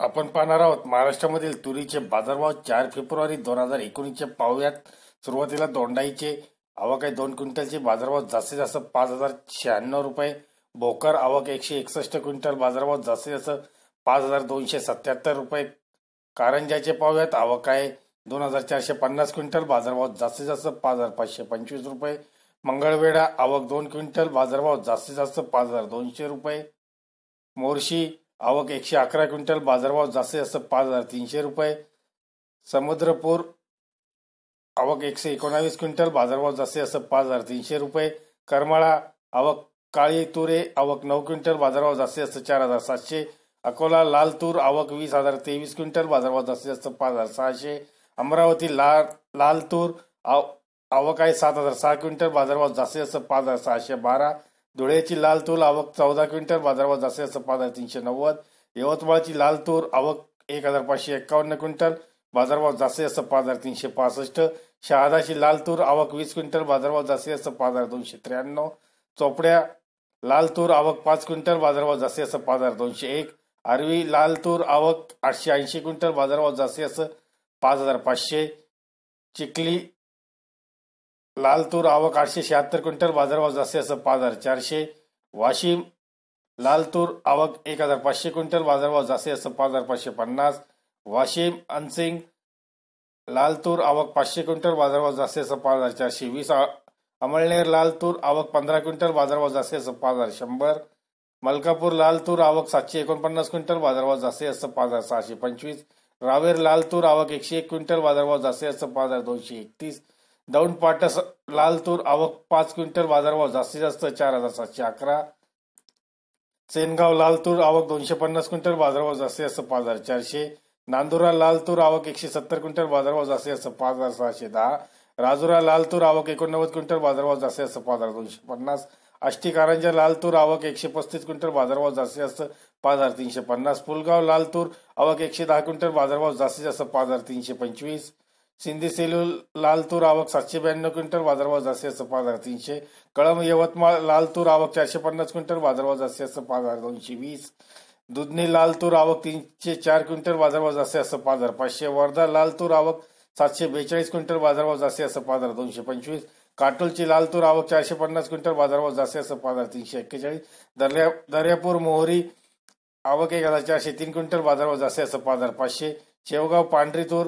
आपण पाहणार आहोत महाराष्ट्रामधील तुरीचे बाजारभाव चार फेब्रुवारी दोन हजार एकोणीसच्या पाहूयात. सुरुवातीला दोंडाईचे आवक आहे दोन क्विंटलचे बाजारभाव जास्तीत जास्त पाच हजार शहाण्णव रुपये. भोकर आवक एकशे एकसष्ट क्विंटल बाजारभाव जास्तीत जास्त पाच हजार दोनशे सत्याहत्तर रुपये. कारंजाचे पाहूयात आवक आहे दोन हजार चारशे पन्नास क्विंटल बाजारभाव जास्तीत जास्त पाच हजार पाचशे पंचवीस रुपये. मंगळवेढा आवक दोन क्विंटल बाजारभाव जास्तीत जास्त पाच हजार दोनशे रुपये. मोर्शी आवक एकशे अकरा क्विंटल बाजारभाव जास्तीत जास्त पाच हजार तीनशे रुपये. समुद्रपूर आवक एकशे एकोणावीस क्विंटल बाजारभाव जास्तीत जास्त पाच हजार तीनशे रुपये. करमाळा आवक काळी तुरे आवक नऊ क्विंटल बाजारभाव जास्तीत जास्त चार हजार सातशे. अकोला लाल तूर आवक वीस हजार तेवीस क्विंटल बाजारभाव जास्तीत जास्त पाच हजार सहाशे. अमरावती लाल लाल तूर आव आवक आहे सात हजार सहा क्विंटल बाजारभाव जास्तीत जास्त पाच हजार सहाशे बारा. धुळ्याची लाल तूर आवक चौदा क्विंटल बाजारभाव जास्तीत जास्त पाच हजार तीनशे नव्वद. यवतमाळची लाल तूर आवक एक हजार पाचशे एक्कावन्न क्विंटल बाजारभाव जास्तीत जास्त पाच हजार तीनशे पासष्ट. शहादाची लाल तूर आवक वीस क्विंटल बाजारभाव जास्तीत जास्त पाच हजार दोनशे त्र्याण्णव. चोपड्या लाल तूर आवक पाच क्विंटल बाजारभाव जास्तीत जास्त पाच हजार दोनशे एक. आरवी लाल तूर आवक आठशे ऐंशी क्विंटल बाजारभाव जास्तीत जास्त पाच हजार पाचशे. चिखली लाल तूर आवक आठशे शहात्तर क्विंटल बाजारभाव जास्तीत जास्त पाच हजार चारशे. वाशिम लाल तूर आवक एक हजार पाचशे क्विंटल बाजारभाव जास्तीत जास्त पाच हजार पाचशे पन्नास. वाशिम अनसिंग लाल तूर आवक पाचशे क्विंटल बाजारभाव जास्तीत जास्त पाच हजार चारशे वीस. अमळनेर लाल तूर आवक पंधरा क्विंटल बाजारभाव जास्तीत जास्त पाच हजार शंभर. मलकापूर लाल तूर आवक सातशे एकोणपन्नास क्विंटल बाजारभाव जास्तीत जास्त पाच हजार सहाशे पंचवीस. रावेर लाल तूर आवक एकशे एक क्विंटल बाजारभाव जास्तीत जास्त पाच हजार दोनशे एकतीस. दौंड पाटस लाल तूर आवक पाच क्विंटल बाजारभाव जास्तीत जास्त चार हजार सातशे अकरा. सेनगाव लाल तूर आवक दोनशे पन्नास क्विंटल बाजारभाव जास्तीत जास्त पाच हजार चारशे. नांदुरा लाल तूर आवक एकशे सत्तर क्विंटल बाजारभाव जास्तीत जास्त पाच हजार सहाशे दहा. राजुरा लाल तूर आवक एकोणनव्वद क्विंटल बाजारभाव जास्तीत जास्त पाच हजार दोनशे पन्नास. आष्टी कारंजा लाल तूर आवक एकशे पस्तीस क्विंटल बाजारभाव जास्तीत जास्त पाच हजार तीनशे पन्नास. पुलगाव लाल तूर आवक एकशे दहा क्विंटल बाजारभाव जास्तीत जास्त पाच हजार तीनशे पंचवीस. सिंधी सेलू लाल तूर आवक सातशे ब्याण्णव क्विंटल बाजारभाव जास्तीत जास्त पाच हजार तीनशे. कळम यवतमाळ लाल तूर आवक चारशे पन्नास क्विंटल बाजारभाव जास्तीत जास्त पाच हजार दोनशे वीस. दुधनी लाल तूर आवक तीनशे चार क्विंटल बाजारभाव जास्तीत जास्त पाच हजार पाचशे. वर्धा लाल तूर आवक सातशे बेचाळीस क्विंटल बाजारभाव जास्तीत जास्त पाच हजार दोनशे पंचवीस. काटोलची लाल तूर आवक चारशे पन्नास क्विंटल बाजारभाव जास्तीत जास्त पाच हजार तीनशे एक्केचाळीस. दर्या दर्यापूर मोहरी आवक एक हजार चारशे तीन क्विंटल बाजारभाव जास्तीत जास्त पाच हजार पाचशे. शेवगाव पांढरी तूर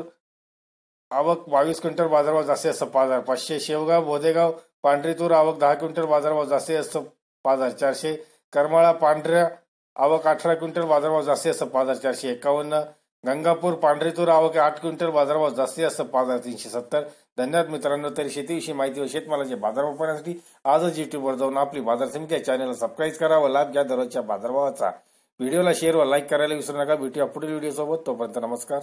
आवक बावीस क्विंटल बाजारभाव जास्तीत जास्त पाच हजार पाचशे शेवगाव बोदेगाव पांढरी तूर आवक दहा क्विंटल बाजारभाव जास्तीत जास्त पाच हजार चारशे करमाळा पांढऱ्या आवक अठरा क्विंटल बाजारभाव जास्तीत जास्त पाच हजार चारशे एकावन्न गंगापूर पांढरी तूर आवक आठ क्विंटल बाजारभाव जास्तीत जास्त पाच हजार तीनशे सत्तर धन्यवाद मित्रांनो. तरी शेतीविषयी माहिती व शेतमालाचे बाजारभाव पाहण्यासाठी आजच युट्यूबवर जाऊन आपली बाजार समिती या चॅनलला सबस्क्राईब करा व लाभ घ्या दररोजच्या बाजारभावाचा. व्हिडिओला शेअर व लाईक करायला विसरू नका. भेटूया पुढील व्हिडिओ सोबत तोपर्यंत नमस्कार.